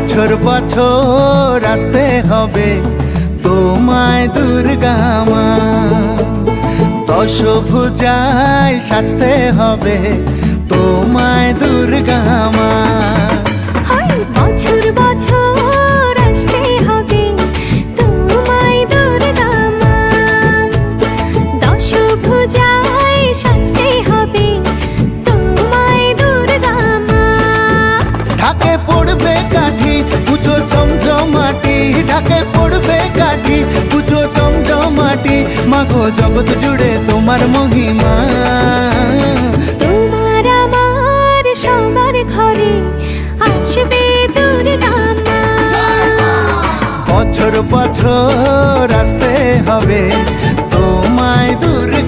বছর বছর আসতে হবে তোমায় দুর্গামা দশভুজায় সাজতে হবে তোমায় দুর্গামা বছর বছর আসতে সাজতে হবে তোমায় দুর্গামা ঢাকে পড়বে জমজমাটি ঢাকে পড়বে কাঠি। পুজো জমজমাটি মাগো জগৎ জুড়ে তোমার মহিমা। তোমার আমার সবার ঘরে আসবে বছর বছর আসতে হবে তোমায় দুর্গা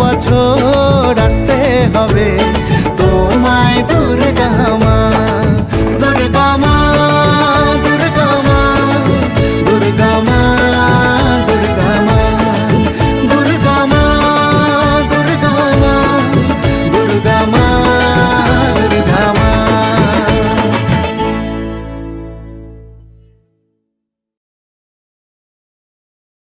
বছর আসতে হবে।